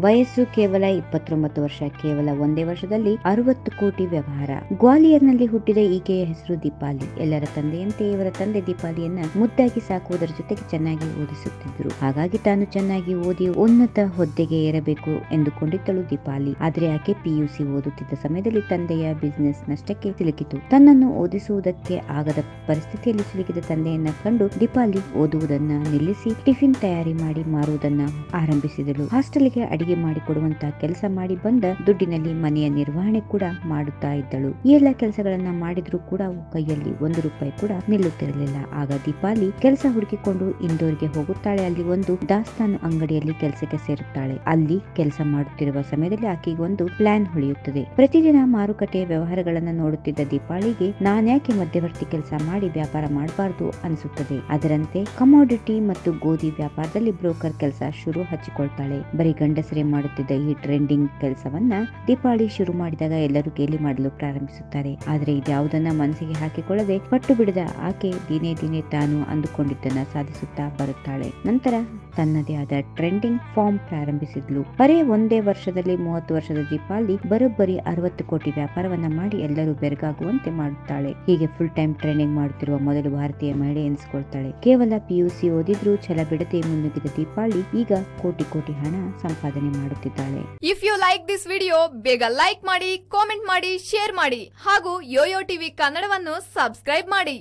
ವಯಸ್ಸು ಕೇವಲ ಇಪ್ಪತ್ತೊಂಬತ್ತು ವರ್ಷ, ಕೇವಲ ಒಂದೇ ವರ್ಷದಲ್ಲಿ ಅರವತ್ತು ಕೋಟಿ ವ್ಯವಹಾರ. ಗ್ವಾಲಿಯರ್ನಲ್ಲಿ ಹುಟ್ಟಿದ ಈಕೆಯ ಹೆಸರು ದೀಪಾಲಿ. ಎಲ್ಲರ ತಂದೆಯಂತೆ ಇವರ ತಂದೆ ದೀಪಾಲಿಯನ್ನ ಮುದ್ದಾಗಿ ಸಾಕುವುದರ ಜೊತೆಗೆ ಚೆನ್ನಾಗಿ ಓದಿಸುತ್ತಿದ್ದರು. ಹಾಗಾಗಿ ತಾನು ಚೆನ್ನಾಗಿ ಓದಿ ಉನ್ನತ ಹುದ್ದೆಗೆ ಏರಬೇಕು ಎಂದುಕೊಂಡಿದ್ದಳು ದೀಪಾಲಿ. ಆದ್ರೆ ಆಕೆ ಪಿಯುಸಿ ಓದುತ್ತಿದ್ದ ಸಮಯದಲ್ಲಿ ತಂದೆಯ ಬಿಸಿನೆಸ್ ನಷ್ಟಕ್ಕೆ ಸಿಲುಕಿತು. ತನ್ನನ್ನು ಓದಿಸುವುದಕ್ಕೆ ಆಗದ ಪರಿಸ್ಥಿತಿಯಲ್ಲಿ ಸಿಲುಕಿದ ತಂದೆಯನ್ನ ಕಂಡು ದೀಪಾಲಿ ಓದುವುದನ್ನ ನಿಲ್ಲಿಸಿ ಟಿಫಿನ್ ತಯಾರಿ ಮಾಡಿ ಮಾರುವುದನ್ನ ಆರಂಭಿಸಿದಳು. ಹಾಸ್ಟೆಲ್ಗೆ ಅಡಿಗೆ ಮಾಡಿಕೊಡುವಂತಹ ಕೆಲಸ ಮಾಡಿ ಬಂದ ದುಡ್ಡಿನಲ್ಲಿ ಮನೆಯ ನಿರ್ವಹಣೆ ಕೂಡ ಮಾಡುತ್ತಾ ಇದ್ದಳು. ಈ ಎಲ್ಲ ಕೆಲಸಗಳನ್ನ ಮಾಡಿದ್ರೂ ಕೂಡ ಕೈಯಲ್ಲಿ ಒಂದು ರೂಪಾಯಿ ಕೂಡ ನಿಲ್ಲುತ್ತಿರಲಿಲ್ಲ. ಆಗ ದೀಪಾಲಿ ಕೆಲಸ ಹುಡುಕಿಕೊಂಡು ಇಂದೋರ್ಗೆ ಹೋಗುತ್ತಾಳೆ. ಅಲ್ಲಿ ಒಂದು ದಾಸ್ತಾನು ಅಂಗಡಿಯಲ್ಲಿ ಕೆಲಸಕ್ಕೆ ಸೇರುತ್ತಾಳೆ. ಅಲ್ಲಿ ಕೆಲಸ ಮಾಡುತ್ತಿರುವ ಸಮಯದಲ್ಲಿ ಆಕೆಗೆ ಒಂದು ಪ್ಲಾನ್ ಹೊಳೆಯುತ್ತದೆ. ಪ್ರತಿದಿನ ಮಾರುಕಟ್ಟೆಯ ವ್ಯವಹಾರಗಳನ್ನ ನೋಡುತ್ತಿದ್ದ ದೀಪಾಳಿಗೆ ನಾನ್ಯಾಕೆ ಮಧ್ಯವರ್ತಿ ಕೆಲಸ ಮಾಡಿ ವ್ಯಾಪಾರ ಮಾಡಬಾರದು? ಅನಿಸುತ್ತದೆ. ಅದರಂತೆ ಕಮೋಡಿಟಿ ಮತ್ತು ಗೋಧಿ ವ್ಯಾಪಾರದಲ್ಲಿ ಬ್ರೋಕರ್ ಕೆಲಸ ಶುರು ಹಚ್ಚಿಕೊಳ್ತಾಳೆ. ಬರೀ ಗಂಡಸರೇ ಮಾಡುತ್ತಿದ್ದ ಈ ಟ್ರೆಂಡಿಂಗ್ ಕೆಲಸವನ್ನ ದೀಪಾವಳಿ ಶುರು ಮಾಡಿದಾಗ ಎಲ್ಲರೂ ಗೇಲಿ ಮಾಡಲು ಪ್ರಾರಂಭಿಸುತ್ತಾರೆ. ಆದ್ರೆ ಇದ್ಯಾವುದನ್ನ ಮನಸ್ಸಿಗೆ ಹಾಕಿಕೊಳ್ಳದೆ ಪಟ್ಟು ಬಿಡದ ಆಕೆ ದಿನೇ ದಿನೇ ತಾನು ಅಂದುಕೊಂಡಿದ್ದನ್ನ ಸಾಧಿಸುತ್ತಾ ಬರುತ್ತಾಳೆ. ನಂತರ ತನ್ನದೇ ಆದ ಟ್ರೆಂಡಿಂಗ್ ಫಾರ್ಮ್ ಪ್ರಾರಂಭಿಸಿದ್ಲು. ಬರೇ ಒಂದೇ ವರ್ಷದಲ್ಲಿ ಮೂವತ್ತು ವರ್ಷದ ದೀಪಾಲಿ ಬರೋಬ್ಬರಿ ಅರವತ್ತು ಕೋಟಿ ವ್ಯಾಪಾರವನ್ನ ಮಾಡಿ ಎಲ್ಲರೂ ಬೆರಗಾಗುವಂತೆ ಮಾಡುತ್ತಾಳೆ. ಹೀಗೆ ಫುಲ್ ಟೈಮ್ ಟ್ರೈನಿಂಗ್ ಮಾಡುತ್ತಿರುವ ಮೊದಲು ಭಾರತೀಯ ಮಹಿಳೆ ಎನಿಸಿಕೊಳ್ತಾಳೆ. ಕೇವಲ ಪಿಯುಸಿ ಓದಿದ್ರೂ ಛಲ ಬಿಡದೆ ಮುನ್ನುಗ್ಗಿದ ದೀಪಾಳಿ ಈಗ ಕೋಟಿ ಕೋಟಿ ಹಣ ಸಂಪಾದನೆ ಮಾಡುತ್ತಿದ್ದಾಳೆ. If you like this video ಬೇಗ ಲೈಕ್ ಮಾಡಿ ಕಾಮೆಂಟ್ ಮಾಡಿ ಶೇರ್ ಮಾಡಿ, ಹಾಗೂ ಯೋಯೋ ಟಿವಿ ಕನ್ನಡವನ್ನು ಸಬ್ಸ್ಕ್ರೈಬ್ ಮಾಡಿ.